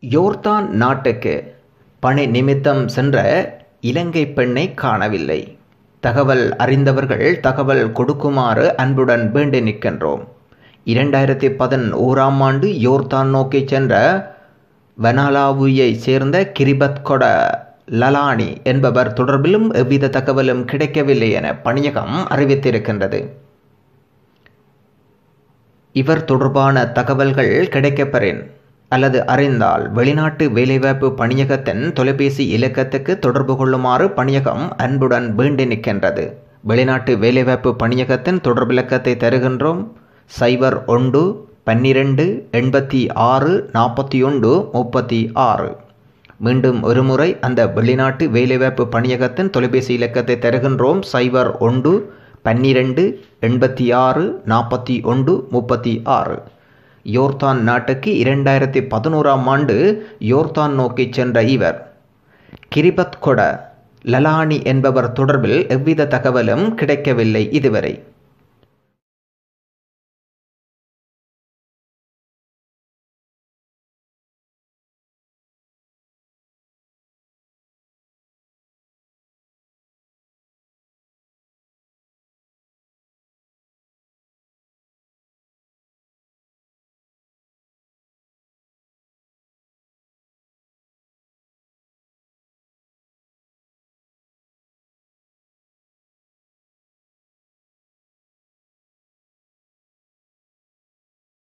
யோர்தான் நாட்டுக்கு பணி நிமித்தம் சென்ற இலங்கை பெண்ணை காணவில்லை. தகவல் அறிந்தவர்கள் தகவல் கொடுக்குமாறு அன்புடன் வேண்டி நிற்கின்றோம். இரண்டாயிரத்தி பதினோராம் ஆண்டு யோர்தான் நோக்கிச் சென்ற வனாலாவுயை சேர்ந்த கிரிபத் கொட லலானி என்பவர் தொடர்பிலும் எவ்வித தகவலும் கிடைக்கவில்லை என பணியகம் அறிவித்திருக்கின்றது. இவர் தொடர்பான தகவல்கள் கிடைக்கப்பெறேன். அல்லது அறிந்தால் வெளிநாட்டு வேலைவாய்ப்பு பணியகத்தின் தொலைபேசி இலக்கத்துக்கு தொடர்பு கொள்ளுமாறு பணியகம் அன்புடன் வேண்டி நிற்கின்றது. வெளிநாட்டு வேலைவாய்ப்பு பணியகத்தின் தொடர்பிலக்கத்தை தருகின்றோம். சைபர் ஒன்று பன்னிரண்டு எண்பத்தி ஆறு நாற்பத்தி ஒன்று முப்பத்தி ஆறு. மீண்டும் ஒருமுறை அந்த வெளிநாட்டு வேலைவாய்ப்பு பணியகத்தின் தொலைபேசி இலக்கத்தை தருகின்றோம். சைபர் ஒன்று பன்னிரண்டு எண்பத்தி ஆறு நாற்பத்தி ஒன்று முப்பத்தி ஆறு. யோர்தான் நாட்டுக்கு இரண்டாயிரத்தி பதினோராம் ஆண்டு யோர்தான் நோக்கி சென்ற இவர். கிரிபத் கொட லலானி என்பவர் தொடர்பில் எவ்வித தகவலும் கிடைக்கவில்லை இதுவரை.